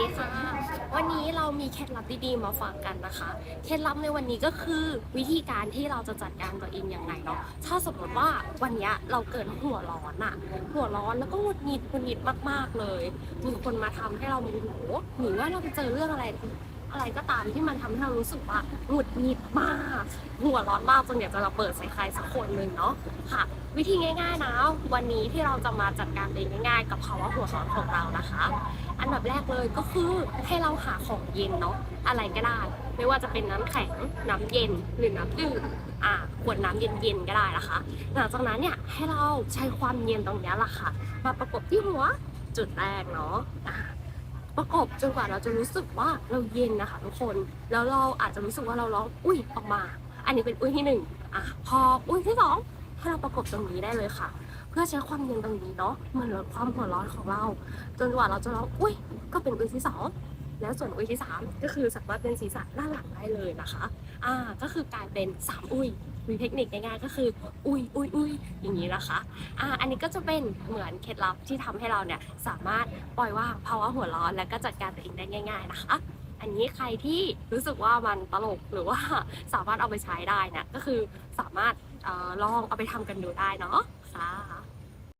ดีค่ะ วันนี้เรามีเคล็ดลับดีๆมาฝากกันนะคะ เคล็ดลับในวันนี้ก็คือวิธีการที่เราจะจัดการตัวเองอย่างไรเนาะ ถ้าสมมติว่าวันนี้เราเกิดหัวร้อนอะหัวร้อนแล้วก็หงุดหงิดหงุดหงิดมากๆเลย มีคนมาทำให้เราโมโหหรือว่าเราไปเจอเรื่องอะไร อะไรก็ตามที่มันทำให้เรารู้สึกว่าหงุดหงิดมากหัวร้อนมากจนอยากจะระเบิดใส่ใครสักคนหนึ่งเนาะค่ะ วิธีง่าย ๆ นะ วันนี้ที่เราจะมาจัดการเองง่าย ๆ กับภาวะหัวร้อนของเรานะคะ อันดับแรกเลยก็คือให้เราหาของเย็นเนาะอะไรก็ได้ ไม่ว่าจะเป็นน้ำแข็งน้ำเย็นหรือน้ำดื่มอ่าขวดน้ำเย็นๆก็ได้นะคะ หลังจากนั้นเนี่ยให้เราใช้ความเย็นตรงนี้แหละค่ะ มาประกบที่หัวจุดแรกเนาะ ประกบจนกว่าเราจะรู้สึกว่าเราเย็นนะคะทุกคน แล้วเราอาจจะรู้สึกว่าเราร้องอุ้ยออกมา อันนี้เป็นอุ้ยที่หนึ่งอะพออุ้ยที่สองให้เราประกบตรงนี้ได้เลยค่ะ เพื่อใช้ความเย็นตรงนี้เนาะเหมือนลดความหัวร้อนของเรา จนกว่าเราจะร้องอุ้ยก็เป็นอุ้ยที่สอง แล้วส่วนอุ้ยที่สามก็คือสามารถเป็นศีรษะด้านหลังได้เลยนะคะอ่าก็คือกลายเป็นสามอุ้ยมีเทคนิคง่ายๆก็คือ อุ้ยอุ้ยอุ้ยอย่างนี้นะคะอ่าอันนี้ก็จะเป็นเหมือนเคล็ดลับที่ทำให้เราเนี่ยสามารถปล่อยวางภาวะหัวร้อนและก็จัดการตัวเองได้ง่าย ๆนะคะอันนี้ใครที่รู้สึกว่ามันตลกหรือว่าสามารถเอาไปใช้ได้เนี่ยก็คือสามารถออลองเอาไปทำกันดูได้เนาะค่ะ